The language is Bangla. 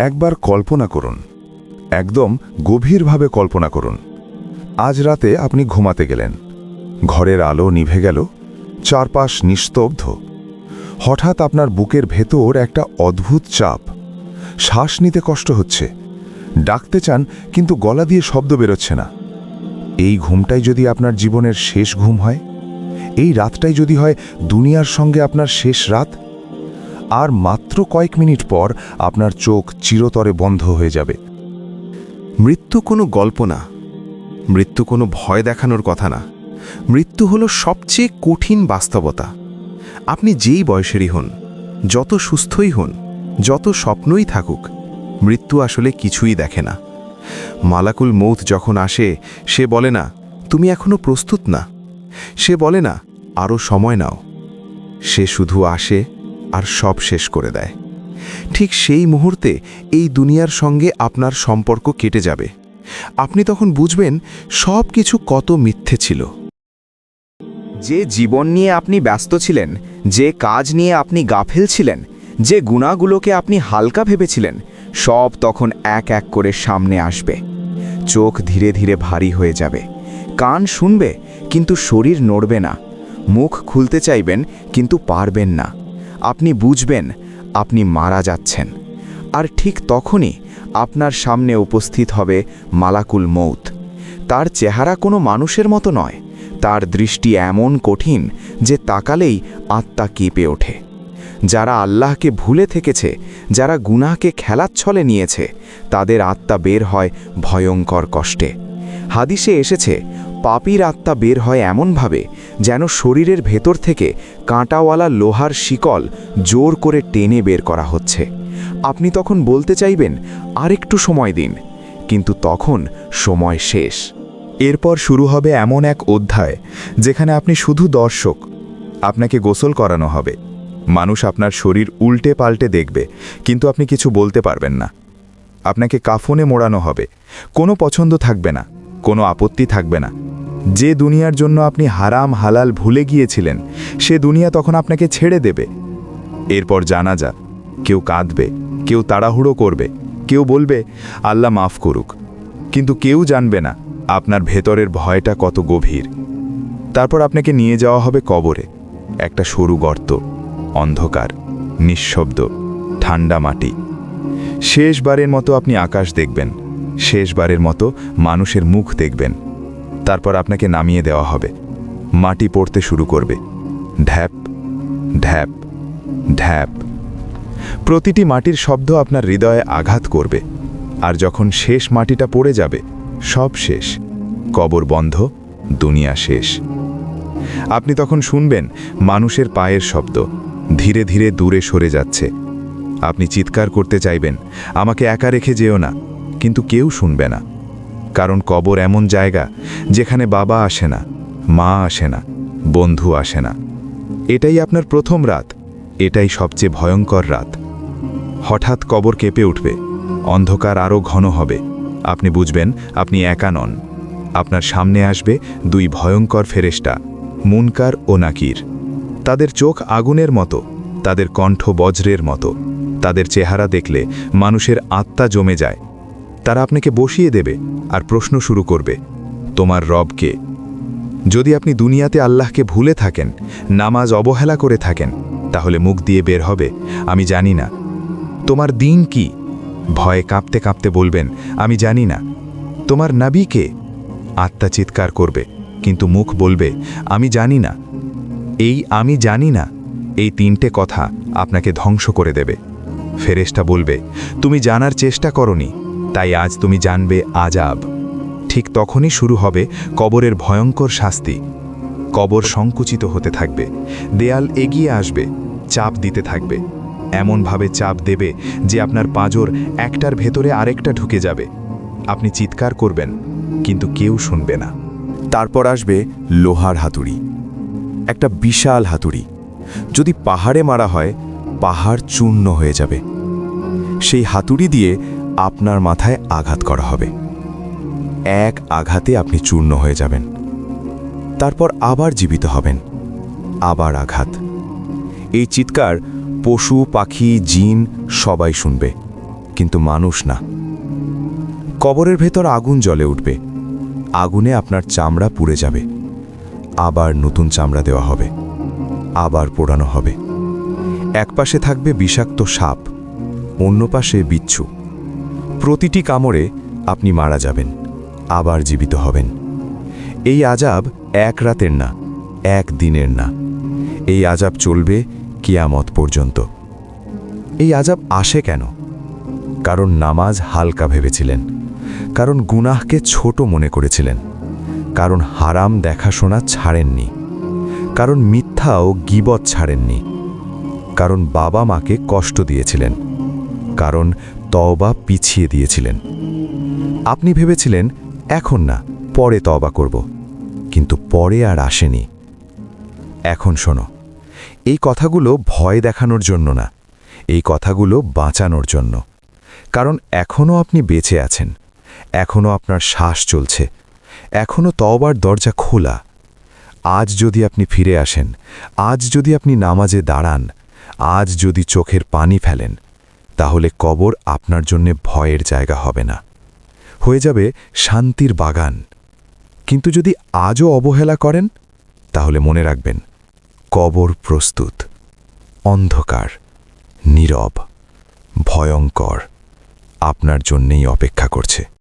একবার কল্পনা করুন। একদম গভীরভাবে কল্পনা করুন। আজ রাতে আপনি ঘুমাতে গেলেন। ঘরের আলো নিভে গেল, চারপাশ নিস্তব্ধ। হঠাৎ আপনার বুকের ভেতর একটা অদ্ভুত চাপ। শ্বাস নিতে কষ্ট হচ্ছে। ডাকতে চান, কিন্তু গলা দিয়ে শব্দ বেরোচ্ছে না। এই ঘুমটাই যদি আপনার জীবনের শেষ ঘুম হয়, এই রাতটাই যদি হয় দুনিয়ার সঙ্গে আপনার শেষ রাত আর মাত্র কয়েক মিনিট পর আপনার চোখ চিরতরে বন্ধ হয়ে যাবে। মৃত্যু কোনো গল্প না। মৃত্যু কোনো ভয় দেখানোর কথা না। মৃত্যু হলো সবচেয়ে কঠিন বাস্তবতা। আপনি যেই বয়সেরই হন, যত সুস্থই হন, যত স্বপ্নই থাকুক, মৃত্যু আসলে কিছুই দেখে না। মালাকুল মৌত যখন আসে, সে বলে না, তুমি এখনও প্রস্তুত না? সে বলে না আরও সময় নাও। সে শুধু আসে আর সব শেষ করে দেয়। ঠিক সেই মুহূর্তে এই দুনিয়ার সঙ্গে আপনার সম্পর্ক কেটে যাবে। আপনি তখন বুঝবেন সব কিছু কত মিথ্যে ছিল। যে জীবন নিয়ে আপনি ব্যস্ত ছিলেন, যে কাজ নিয়ে আপনি গাফেল ছিলেন, যে গুণাগুলোকে আপনি হালকা ভেবেছিলেন, সব তখন এক এক করে সামনে আসবে। চোখ ধীরে ধীরে ভারী হয়ে যাবে। কান শুনবে, কিন্তু শরীর নড়বে না। মুখ খুলতে চাইবেন, কিন্তু পারবেন না। আপনি বুঝবেন, আপনি মারা যাচ্ছেন। আর ঠিক তখনই আপনার সামনে উপস্থিত হবে মালাকুল মৌত তার চেহারা কোনো মানুষের মতো নয়, তার দৃষ্টি এমন কঠিন যে তাকালেই আত্মা কেঁপে ওঠে। যারা আল্লাহকে ভুলে থেকেছে, যারা গুনাহকে খেলাচ্ছলে নিয়েছে, তাদের আত্মা বের হয় ভয়ঙ্কর কষ্টে। হাদিসে এসেছে পাপির আত্মা বের হয় এমনভাবে যেন শরীরের ভেতর থেকে কাঁটাওয়ালা লোহার শিকল জোর করে টেনে বের করা হচ্ছে। আপনি তখন বলতে চাইবেন, আরেকটু সময় দিন। কিন্তু তখন সময় শেষ। এরপর শুরু হবে এমন এক অধ্যায় যেখানে আপনি শুধু দর্শক, আপনাকে গোসল করানো হবে। মানুষ আপনার শরীর উল্টে পাল্টে দেখবে, কিন্তু আপনি কিছু বলতে পারবেন না। আপনাকে কাফনে মোড়ানো হবে। কোনো পছন্দ থাকবে না। কোনো আপত্তি থাকবে না। যে দুনিয়ার জন্য আপনি হারাম, হালাল ভুলে গিয়েছিলেন, সে দুনিয়া তখন আপনাকে ছেড়ে দেবে। এরপর জানা যা, কেউ কাঁদবে, কেউ তাড়াহুড়ো করবে, কেউ বলবে, আল্লাহ মাফ করুক। কিন্তু কেউ জানবে না, আপনার ভেতরের ভয়টা কত গভীর। তারপর আপনাকে নিয়ে যাওয়া হবে কবরে, একটা সরু গর্ত, অন্ধকার, নিঃশব্দ, ঠান্ডা মাটি। শেষবারের মতো আপনি আকাশ দেখবেন শেষবারের মতো মানুষের মুখ দেখবেন। তারপর আপনাকে নামিয়ে দেওয়া হবে। মাটি পড়তে শুরু করবে। ঢ্যাপ ঢ্যাপ ঢ্যাপ। প্রতিটি মাটির শব্দ আপনার হৃদয়ে আঘাত করবে। আর যখন শেষ মাটিটা পড়ে যাবে, সব শেষ। কবর বন্ধ, দুনিয়া শেষ। আপনি তখন শুনবেন মানুষের পায়ের শব্দ ধীরে ধীরে দূরে সরে যাচ্ছে। আপনি চিৎকার করতে চাইবেন, আমাকে একা রেখে যেও না। কিন্তু কেউ শুনবে না। কারণ কবর এমন জায়গা যেখানে বাবা আসে না, মা আসে না, বন্ধু আসে না। এটাই আপনার প্রথম রাত, এটাই সবচেয়ে ভয়ঙ্কর রাত। হঠাৎ কবর কেঁপে উঠবে, অন্ধকার আরও ঘন হবে। আপনি বুঝবেন, আপনি একা নন। আপনার সামনে আসবে দুই ভয়ঙ্কর ফেরেস্টা মুনকার ও নাকির। তাদের চোখ আগুনের মতো, তাদের কণ্ঠ বজ্রের মতো। তাদের চেহারা দেখলে মানুষের আত্মা জমে যায়। তারা আপনাকে বসিয়ে দেবে আর প্রশ্ন শুরু করবে, তোমার রবকে যদি আপনি দুনিয়াতে আল্লাহকে ভুলে থাকেন, নামাজ অবহেলা করে থাকেন, তাহলে মুখ দিয়ে বের হবে, আমি জানি না। তোমার দিন কি? ভয়ে কাঁপতে কাঁপতে বলবেন, আমি জানি না। তোমার নাবিকে আত্মা চিৎকার করবে, কিন্তু মুখ বলবে, আমি জানি না। এই আমি জানি না। এই তিনটে কথা আপনাকে ধ্বংস করে দেবে। ফেরেশটা বলবে, তুমি জানার চেষ্টা করনি। তাই আজ তুমি জানবে আজাব। ঠিক তখনই শুরু হবে কবরের ভয়ঙ্কর শাস্তি। কবর সংকুচিত হতে থাকবে, দেয়াল এগিয়ে আসবে, চাপ দিতে থাকবে। এমনভাবে চাপ দেবে যে আপনার পাঁজর একটার ভেতরে আরেকটা ঢুকে যাবে। আপনি চিৎকার করবেন, কিন্তু কেউ শুনবে না। তারপর আসবে লোহার হাতুড়ি, একটা বিশাল হাতুড়ি। যদি পাহাড়ে মারা হয়, পাহাড় চূর্ণ হয়ে যাবে। সেই হাতুড়ি দিয়ে আপনার মাথায় আঘাত করা হবে। এক আঘাতে আপনি চূর্ণ হয়ে যাবেন। তারপর আবার জীবিত হবেন। আবার আঘাত। এই চিৎকার পশু, পাখি, জিন সবাই শুনবে, কিন্তু মানুষ না। কবরের ভেতর আগুন জ্বলে উঠবে। আগুনে আপনার চামড়া পুড়ে যাবে। আবার নতুন চামড়া দেওয়া হবে। আবার পোড়ানো হবে। একপাশে থাকবে বিষাক্ত সাপ, অন্য পাশে বিচ্ছু। প্রতিটি কামড়ে আপনি মারা যাবেন, আবার জীবিত হবেন। এই আজাব এক রাতের না, এক দিনের না। এই আজাব চলবে কিয়ামত পর্যন্ত। এই আজাব আসে কেন? কারণ নামাজ হালকা ভেবেছিলেন, কারণ গুনাহকে ছোট মনে করেছিলেন, কারণ হারাম দেখাশোনা ছাড়েননি, কারণ মিথ্যা ও গিবত ছাড়েননি, কারণ বাবা মাকে কষ্ট দিয়েছিলেন, কারণ তওবা পিছিয়ে দিয়েছিলেন। আপনি ভেবেছিলেন, এখন না, পরে তওবা করব। কিন্তু পরে আর আসেনি। এখন শোনো, এই কথাগুলো ভয় দেখানোর জন্য না, এই কথাগুলো বাঁচানোর জন্য। কারণ এখনও আপনি বেঁচে আছেন, এখনও আপনার শ্বাস চলছে, এখনও তওবার দরজা খোলা। আজ যদি আপনি ফিরে আসেন, আজ যদি আপনি নামাজে দাঁড়ান, আজ যদি চোখের পানি ফেলেন তাহলে কবর আপনার জন্যে ভয়ের জায়গা হবে না। হয়ে যাবে শান্তির বাগান। কিন্তু যদি আজও অবহেলা করেন, তাহলে মনে রাখবেন, কবর প্রস্তুত, অন্ধকার, নীরব, ভয়ঙ্কর, আপনার জন্যেই অপেক্ষা করছে।